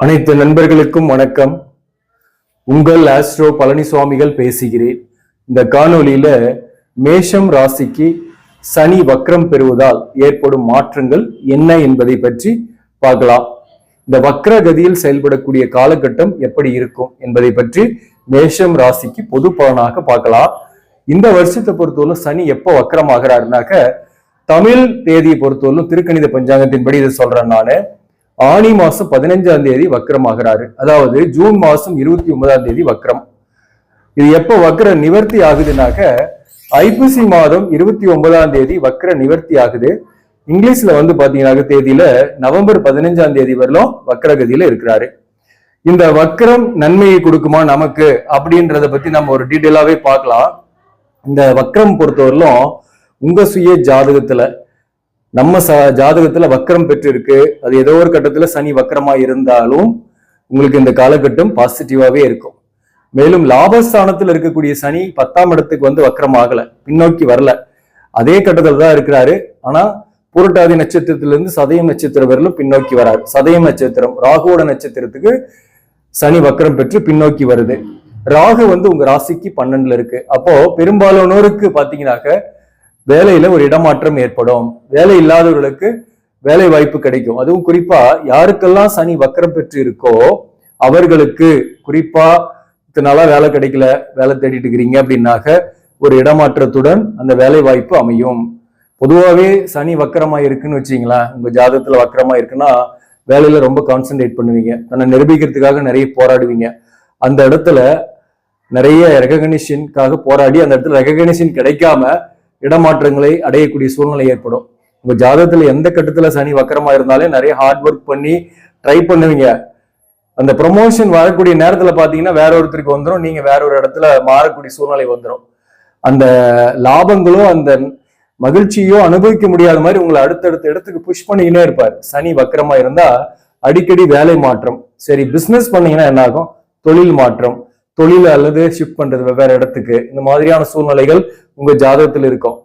அனைத்து நண்பர்களுக்கும் வணக்கம். உங்கள் ஆஸ்ட்ரோ பழனிசுவாமிகள் பேசுகிறேன். இந்த காணொலியில மேஷம் ராசிக்கு சனி வக்ரம் பெறுவதால் ஏற்படும் மாற்றங்கள் என்ன என்பதை பற்றி பார்க்கலாம். இந்த வக்ர கதியில் செயல்படக்கூடிய காலகட்டம் எப்படி இருக்கும் என்பதை பற்றி மேஷம் ராசிக்கு பொது பலனாக பார்க்கலாம். இந்த வருஷத்தை பொறுத்தவரை சனி எப்போ வக்ரமாகிறாருனாக்க தமிழ் தேதியை பொறுத்தவரைக்கும் திருக்கணித பஞ்சாங்கத்தின்படி இதை சொல்றேன் நான். ஆனி மாசம் பதினஞ்சாம் தேதி வக்ரமாகிறாரு. அதாவது ஜூன் மாசம் இருபத்தி ஒன்பதாம் தேதி வக்ரம். இது எப்போ வக்ர நிவர்த்தி ஆகுதுனாக்க ஐப்பசி மாதம் இருபத்தி ஒன்பதாம் தேதி வக்ர நிவர்த்தி ஆகுது. இங்கிலீஷ்ல வந்து பாத்தீங்கன்னா தேதியில நவம்பர் பதினஞ்சாம் தேதி வரலும் வக்ரகதியில இருக்கிறாரு. இந்த வக்ரம் நன்மையை கொடுக்குமா நமக்கு அப்படின்றத பத்தி நம்ம ஒரு டீட்டெயிலாவே பார்க்கலாம். இந்த வக்ரம் பொறுத்தவரையிலும் உங்க சுய ஜாதகத்துல நம்ம ச ஜாதகத்துல வக்கரம் பெற்று இருக்கு அது ஏதோ ஒரு கட்டத்துல சனி வக்கரமா இருந்தாலும் உங்களுக்கு இந்த காலகட்டம் பாசிட்டிவாவே இருக்கும். மேலும் லாபஸ்தானத்தில் இருக்கக்கூடிய சனி பத்தாம் இடத்துக்கு வந்து வக்ரம் ஆகல. பின்னோக்கி வரல. அதே கட்டத்தில் தான் இருக்கிறாரு. ஆனா புரட்டாதி நட்சத்திரத்திலிருந்து சதயம் நட்சத்திரம் வரலும் பின்னோக்கி வராரு. சதயம் நட்சத்திரம் ராகுவோட நட்சத்திரத்துக்கு சனி வக்கரம் பெற்று பின்னோக்கி வருது. ராகு வந்து உங்க ராசிக்கு பன்னெண்டுல இருக்கு. அப்போ பெரும்பாலானோருக்கு பாத்தீங்கன்னாக்க வேலையில ஒரு இடமாற்றம் ஏற்படும். வேலை இல்லாதவர்களுக்கு வேலை வாய்ப்பு கிடைக்கும். அதுவும் குறிப்பா யாருக்கெல்லாம் சனி வக்கரம் பெற்று இருக்கோ அவர்களுக்கு குறிப்பா இத்தனை வேலை கிடைக்கல வேலை தேடிட்டு இருக்கிறீங்க அப்படின்னாக்க ஒரு இடமாற்றத்துடன் அந்த வேலை வாய்ப்பு அமையும். பொதுவாகவே சனி வக்கரமா இருக்குன்னு வச்சீங்களேன் உங்க ஜாதகத்துல வக்கரமா இருக்குன்னா வேலையில ரொம்ப கான்சென்ட்ரேட் பண்ணுவீங்க. தன்னை நிரூபிக்கிறதுக்காக நிறைய போராடுவீங்க. அந்த இடத்துல நிறைய ரெகக்னிஷனுக்காக போராடி அந்த இடத்துல ரெகக்னிஷன் கிடைக்காம இடமாற்றங்களை அடையக்கூடிய சூழ்நிலை ஏற்படும். உங்க ஜாதகத்துல எந்த கட்டத்துல சனி வக்கரமா இருந்தாலே நிறைய ஹார்ட் ஒர்க் பண்ணி ட்ரை பண்ணுவீங்க. அந்த ப்ரொமோஷன் வரக்கூடிய நேரத்துல பாத்தீங்கன்னா வேற ஒருத்தருக்கு வந்துடும் நீங்க வேற ஒரு இடத்துல மாறக்கூடிய சூழ்நிலை வந்துடும் அந்த லாபங்களும் அந்த மகிழ்ச்சியோ அனுபவிக்க முடியாத மாதிரி உங்களை அடுத்தடுத்த இடத்துக்கு புஷ் பண்ணிக்கினே இருப்பார். சனி வக்கரமா இருந்தா அடிக்கடி வேலை மாற்றம். சரி பிசினஸ் பண்ணீங்கன்னா என்ன ஆகும் தொழில் மாற்றம். தொழில் அல்லது ஷிஃப்ட் பண்றது வெவ்வேறு இடத்துக்கு. இந்த மாதிரியான சூழ்நிலைகள் உங்க ஜாதகத்தில் இருக்கும்.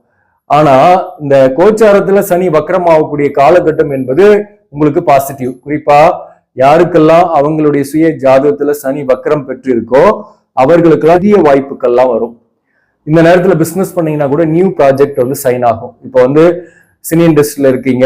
ஆனா இந்த கோச்சாரத்துல சனி வக்கரம் ஆகக்கூடிய காலகட்டம் என்பது உங்களுக்கு பாசிட்டிவ் குறிப்பா யாருக்கெல்லாம் அவங்களுடைய சுய ஜாதகத்துல சனி வக்கரம் பெற்று இருக்கோ அவர்களுக்கு அதிக வாய்ப்புகள்லாம் வரும். இந்த நேரத்துல பிசினஸ் பண்ணீங்கன்னா கூட நியூ ப்ராஜெக்ட் வந்து சைன் ஆகும். இப்போ வந்து சினி இண்டஸ்ட்ரியில இருக்கீங்க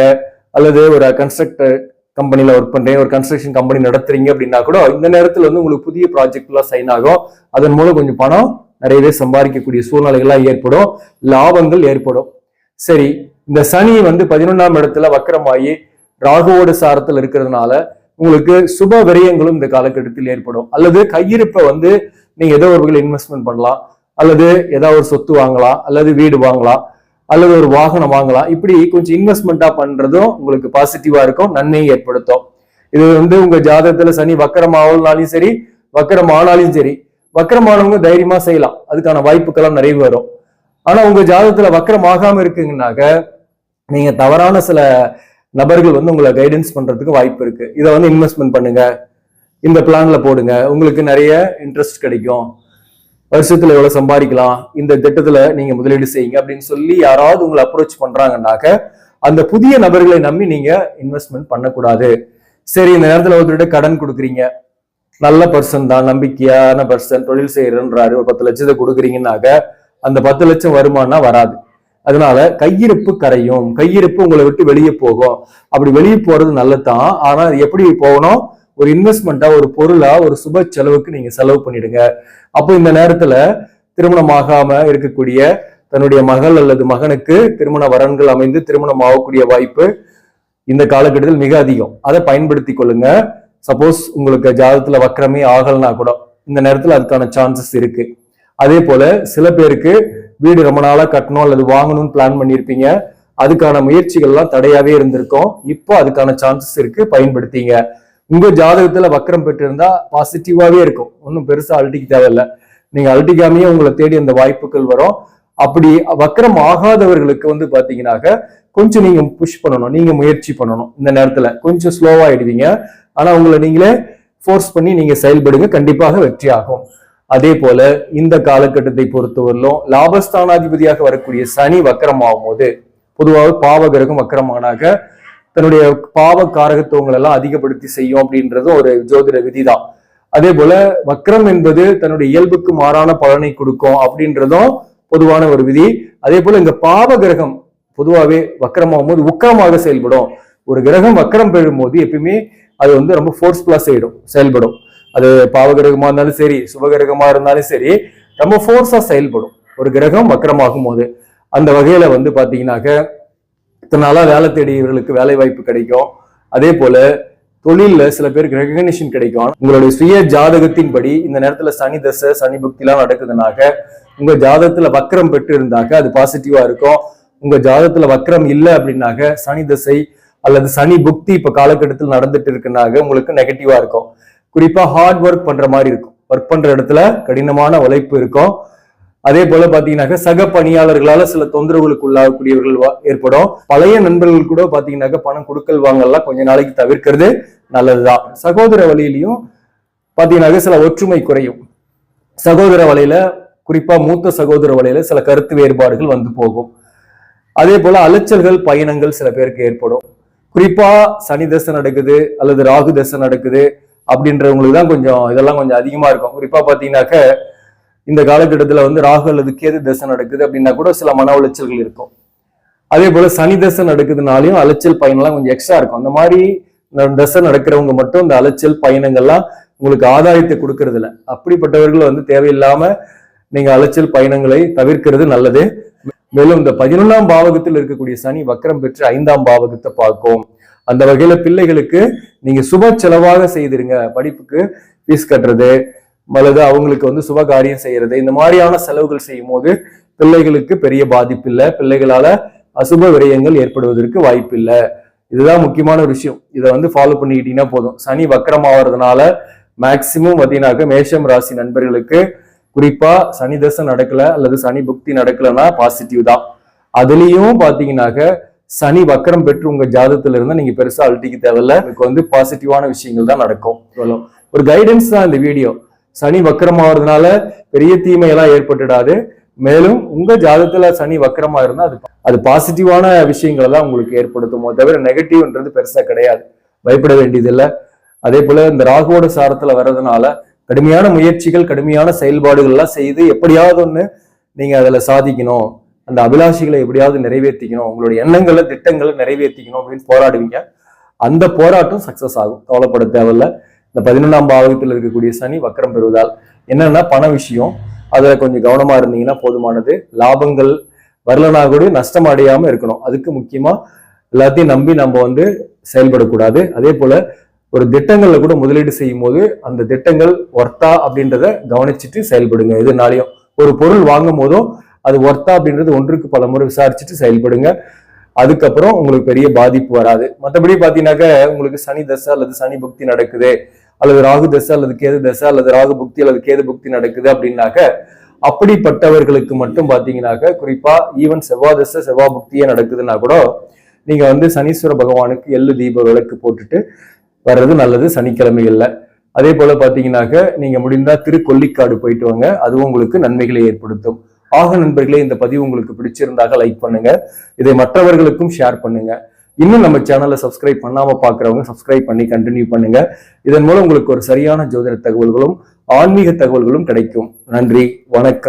அல்லது ஒரு கன்ஸ்ட்ரக்டர் கம்பெனியில் ஒர்க் பண்ணுறீங்க ஒரு கன்ஸ்ட்ரக்ஷன் கம்பெனி நடத்துறீங்க அப்படின்னா கூட இந்த நேரத்தில் வந்து உங்களுக்கு புதிய ப்ராஜெக்ட்லாம் சைன் ஆகும். அதன் மூலம் கொஞ்சம் பணம் நிறையவே சம்பாதிக்கக்கூடிய சூழ்நிலைகள்லாம் ஏற்படும் லாபங்கள் ஏற்படும். சரி இந்த சனி வந்து பதினொன்றாம் இடத்துல வக்கரமாகி ராகுவோட சாரத்தில் இருக்கிறதுனால உங்களுக்கு சுப விரயங்களும் இந்த காலகட்டத்தில் ஏற்படும். அல்லது கையிருப்பை வந்து நீங்க ஏதோ ஒரு வகையில் இன்வெஸ்ட்மெண்ட் பண்ணலாம் அல்லது ஏதாவது ஒரு சொத்து வாங்கலாம் அல்லது வீடு வாங்கலாம். அல்லது ஒரு வாகனம் வாங்கலாம். இப்படி கொஞ்சம் இன்வெஸ்ட்மெண்ட்டா பண்றதும் உங்களுக்கு பாசிட்டிவா இருக்கும். நன்மையை ஏற்படுத்தும். இது வந்து உங்க ஜாதகத்துல சனி வக்கரம் சரி வக்கரம் சரி வக்கரமானவங்க தைரியமா செய்யலாம். அதுக்கான வாய்ப்புக்கெல்லாம் நிறைய வரும். ஆனா உங்க ஜாதகத்துல வக்கரம் இருக்குங்கனாக்க நீங்க தவறான சில நபர்கள் வந்து உங்களை கைடன்ஸ் பண்றதுக்கு வாய்ப்பு இருக்கு. இதை வந்து இன்வெஸ்ட்மெண்ட் பண்ணுங்க. இந்த பிளான்ல போடுங்க. உங்களுக்கு நிறைய இன்ட்ரெஸ்ட் கிடைக்கும். வருஷத்துல எவ்வளவு சம்பாதிக்கலாம்? இந்த திட்டத்துல நீங்க முதலீடு செய்யுங்க அப்படின்னு சொல்லி யாராவது உங்களை அப்ரோச் பண்றாங்கன்னாக்க அந்த புதிய நபர்களை நம்பி நீங்க இன்வெஸ்ட்மெண்ட் பண்ணக்கூடாது. சரி இந்த நேரத்துல ஒருத்தர்கிட்ட கடன் கொடுக்குறீங்க. நல்ல பர்சன் தான் நம்பிக்கையான பர்சன் தொழில் செய்யறன்றாரு ஒரு பத்து லட்சத்தை கொடுக்குறீங்கன்னாக்க அந்த பத்து லட்சம் வருமானா வராது. அதனால கையிருப்பு கரையும் கையிருப்பு உங்களை விட்டு வெளியே போகும். அப்படி வெளியே போறது நல்லதுதான். ஆனா எப்படி போகணும்? ஒரு இன்வெஸ்ட்மெண்ட்டா ஒரு பொருளா ஒரு சுப செலவுக்கு நீங்க செலவு பண்ணிடுங்க. அப்போ இந்த நேரத்துல திருமணம் ஆகாம இருக்கக்கூடிய தன்னுடைய மகள் அல்லது மகனுக்கு திருமண வரன்கள் அமைந்து திருமணம் ஆகக்கூடிய வாய்ப்பு இந்த காலகட்டத்தில் மிக அதிகம். அதை பயன்படுத்தி கொள்ளுங்க. சப்போஸ் உங்களுக்கு ஜாதகத்துல வக்கரமே ஆகலனா கூட இந்த நேரத்துல அதுக்கான சான்சஸ் இருக்கு. அதே போல சில பேருக்கு வீடு ரொம்ப நாளா கட்டணும் அல்லது வாங்கணும்னு பிளான் பண்ணியிருப்பீங்க. அதுக்கான முயற்சிகள்லாம் தடையாவே இருந்திருக்கும். இப்போ அதுக்கான சான்சஸ் இருக்கு. பயன்படுத்திங்க. உங்க ஜாதகத்துல வக்கரம் பெற்றிருந்தா பாசிட்டிவாவே இருக்கும். ஒன்றும் பெருசா அல்டிக்கு தேவையில்ல. நீங்க அழட்டிக்காமையே உங்களை தேடி அந்த வாய்ப்புகள் வரும். அப்படி வக்கரம் ஆகாதவர்களுக்கு வந்து பாத்தீங்கன்னாக்க கொஞ்சம் நீங்க புஷ் பண்ணணும். நீங்க முயற்சி பண்ணணும் இந்த நேரத்துல. கொஞ்சம் ஸ்லோவாயிடுவீங்க ஆனா உங்களை நீங்களே ஃபோர்ஸ் பண்ணி நீங்க செயல்படுங்க. கண்டிப்பாக வெற்றி ஆகும். அதே போல இந்த காலகட்டத்தை பொறுத்தவரையிலும் லாபஸ்தானாதிபதியாக வரக்கூடிய சனி வக்கரம் ஆகும் போது பொதுவாக பாவகிரகம் வக்கரமானாக தன்னுடைய பாவ காரகத்துவங்கள் எல்லாம் அதிகப்படுத்தி செய்யும் அப்படின்றது ஒரு ஜோதிட விதிதான். அதே போல வக்ரம் என்பது தன்னுடைய இயல்புக்கு மாறான பலனை கொடுக்கும் அப்படின்றதும் பொதுவான ஒரு விதி. அதே போல இந்த பாவ கிரகம் பொதுவாகவே வக்கரமாகும் போது உக்கரமாக செயல்படும். ஒரு கிரகம் வக்கரம் பெறும்போது எப்பயுமே அது வந்து ரொம்ப ஃபோர்ஸ்ஃபுல்லா ஆயிடும் செயல்படும். அது பாவ கிரகமாக இருந்தாலும் சரி சுபகிரகமா இருந்தாலும் சரி ரொம்ப ஃபோர்ஸா செயல்படும். ஒரு கிரகம் வக்கரமாகும் போது அந்த வகையில வந்து பாத்தீங்கன்னாக்க இத்தனை நாளாக வேலை தேடியவர்களுக்கு வேலை வாய்ப்பு கிடைக்கும். அதே போல தொழில்ல சில பேருக்கு ரெகக்னிஷன் கிடைக்கும். உங்களுடைய சுய ஜாதகத்தின்படி இந்த நேரத்தில் சனி தசை சனி புக்திலாம் நடக்குதுனாக்க உங்க ஜாதகத்துல வக்கரம் பெற்று இருந்தாக்க அது பாசிட்டிவா இருக்கும். உங்க ஜாதகத்துல வக்கரம் இல்லை அப்படின்னாக்க சனி தசை அல்லது சனி புக்தி இப்ப காலகட்டத்தில் நடந்துட்டு இருக்குனாக உங்களுக்கு நெகட்டிவா இருக்கும். குறிப்பா ஹார்ட் ஒர்க் பண்ற மாதிரி இருக்கும். ஒர்க் பண்ற இடத்துல கடினமான உழைப்பு இருக்கும். அதே போல பாத்தீங்கன்னாக்க சக பணியாளர்களால சில தொந்தரவுகளுக்கு உள்ளாகக்கூடியவர்கள் வா- ஏற்படும். பழைய நண்பர்கள் கூட பாத்தீங்கன்னாக்க பணம் கொடுக்கல் வாங்கலாம் கொஞ்ச நாளைக்கு தவிர்க்கிறது நல்லதுதான். சகோதர வழியிலையும் பாத்தீங்கன்னாக்க சில ஒற்றுமை குறையும். சகோதர வலையில குறிப்பா மூத்த சகோதர வலையில சில கருத்து வேறுபாடுகள் வந்து போகும். அதே போல அலைச்சல்கள் பயணங்கள் சில பேருக்கு ஏற்படும். குறிப்பா சனி தசை நடக்குது அல்லது ராகு தசை நடக்குது அப்படின்றவங்களுக்கு தான் கொஞ்சம் இதெல்லாம் கொஞ்சம் அதிகமா இருக்கும். குறிப்பா பாத்தீங்கன்னாக்க இந்த காலகட்டத்துல வந்து ராகு அல்லது கேது தசை நடக்குது அப்படின்னா கூட சில மன உளைச்சல்கள் இருக்கும். அதே போல சனி தசை நடக்குதுனாலையும் அலைச்சல் பயணம்லாம் கொஞ்சம் எக்ஸ்ட்ரா இருக்கும். அந்த மாதிரி தசை நடக்கிறவங்க மட்டும் இந்த அலைச்சல் பயணங்கள்லாம் உங்களுக்கு ஆதாயத்தை கொடுக்கறது இல்ல அப்படிப்பட்டவர்கள் வந்து தேவையில்லாம நீங்க அலைச்சல் பயணங்களை தவிர்க்கிறது நல்லது. மேலும் இந்த பதினொன்றாம் பாவகத்தில் இருக்கக்கூடிய சனி வக்கரம் பெற்று ஐந்தாம் பாவகத்தை பார்க்கும். அந்த வகையில பிள்ளைகளுக்கு நீங்க சுப செலவாக செய்திருங்க. படிப்புக்கு ஃபீஸ் கட்டுறது அல்லது அவங்களுக்கு வந்து சுப காரியம் செய்யறது. இந்த மாதிரியான செலவுகள் செய்யும் போது பிள்ளைகளுக்கு பெரிய பாதிப்பு இல்லை. பிள்ளைகளால அசுப விரயங்கள் ஏற்படுவதற்கு வாய்ப்பு இல்லை. இதுதான் முக்கியமான ஒரு விஷயம். இதை வந்து ஃபாலோ பண்ணிக்கிட்டீங்கன்னா போதும். சனி வக்கரம் மேக்சிமம் பார்த்தீங்கன்னாக்க மேஷம் ராசி நண்பர்களுக்கு குறிப்பா சனி தசை நடக்கல அல்லது சனி புக்தி நடக்கலன்னா பாசிட்டிவ் தான். அதுலயும் பாத்தீங்கன்னாக்க சனி வக்கரம் பெற்று உங்க ஜாதத்துல இருந்தா நீங்க பெருசா அழட்டிக்க தேவையில்ல. உங்களுக்கு வந்து பாசிட்டிவான விஷயங்கள் தான் நடக்கும். இவ்வளவு. ஒரு கைடன்ஸ் தான் இந்த வீடியோ சனி வக்கரமாகிறதுனால பெரிய தீமையெல்லாம் ஏற்பட்டுடாது. மேலும் உங்க ஜாதகத்துல சனி வக்கரமா இருந்தா அது அது பாசிட்டிவான விஷயங்களை தான் உங்களுக்கு ஏற்படுத்துமோ தவிர நெகட்டிவ்ன்றது பெருசா கிடையாது. பயப்பட வேண்டியதில்லை. அதே போல இந்த ராகுவோட சாரத்துல வர்றதுனால கடுமையான முயற்சிகள் கடுமையான செயல்பாடுகள் எல்லாம் செய்து எப்படியாவது ஒண்ணு நீங்க அதுல சாதிக்கணும். அந்த அபிலாஷிகளை எப்படியாவது நிறைவேற்றிக்கணும் உங்களுடைய எண்ணங்களை திட்டங்களை நிறைவேற்றிக்கணும் அப்படின்னு போராடுவீங்க. அந்த போராட்டம் சக்சஸ் ஆகும். கவலைப்பட தேவையில்ல. இந்த பதினொன்றாம் பாவகத்தில் இருக்கக்கூடிய சனி வக்கரம் பெறுவதால் என்னன்னா பண விஷயம். அதுல கொஞ்சம் கவனமா இருந்தீங்கன்னா போதுமானது. லாபங்கள் வரலனா கூட நஷ்டம் அடையாம இருக்கணும். அதுக்கு முக்கியமா எல்லாத்தையும் நம்பி நம்ம வந்து செயல்படக்கூடாது. அதே போல ஒரு திட்டங்கள்ல கூட முதலீடு செய்யும் போது அந்த திட்டங்கள் ஒர்த்தா அப்படின்றத கவனிச்சுட்டு செயல்படுங்க. எதுனாலையும் ஒரு பொருள் வாங்கும் போதும் அது ஒர்த்தா அப்படின்றது ஒன்றுக்கு பல முறை விசாரிச்சுட்டு செயல்படுங்க. அதுக்கப்புறம் உங்களுக்கு பெரிய பாதிப்பு வராது. மற்றபடி பார்த்தீங்கன்னாக்க உங்களுக்கு சனி தசை அல்லது சனி புக்தி நடக்குது. அல்லது ராகு தசை அல்லது கேது தசை அல்லது ராகு புக்தி அல்லது கேது புக்தி நடக்குது அப்படின்னாக்க அப்படிப்பட்டவர்களுக்கு மட்டும் பாத்தீங்கன்னாக்க குறிப்பா ஈவன் செவ்வாய் தசை செவ்வாய் புக்தியே நடக்குதுன்னா கூட நீங்க வந்து சனீஸ்வர பகவானுக்கு எள்ளு தீப விளக்கு போட்டுட்டு வர்றது நல்லது சனிக்கிழமைகள்ல அதே போல பாத்தீங்கன்னாக்க நீங்க முடிந்தா திருக்கொல்லிக்காடு போயிட்டு வாங்க. அதுவும் உங்களுக்கு நன்மைகளை ஏற்படுத்தும். ஆக நண்பர்களே இந்த பதிவு உங்களுக்கு பிடிச்சிருந்தாக லைக் பண்ணுங்க. இதை மற்றவர்களுக்கும் ஷேர் பண்ணுங்க. இன்னும் நம்ம சேனலை சப்ஸ்கிரைப் பண்ணாம பாக்குறவங்க சப்ஸ்கிரைப் பண்ணி கண்டினியூ பண்ணுங்க. இதன் மூலம் உங்களுக்கு ஒரு சரியான ஜோதிட தகவல்களும் ஆன்மீக தகவல்களும் கிடைக்கும். நன்றி வணக்கம்.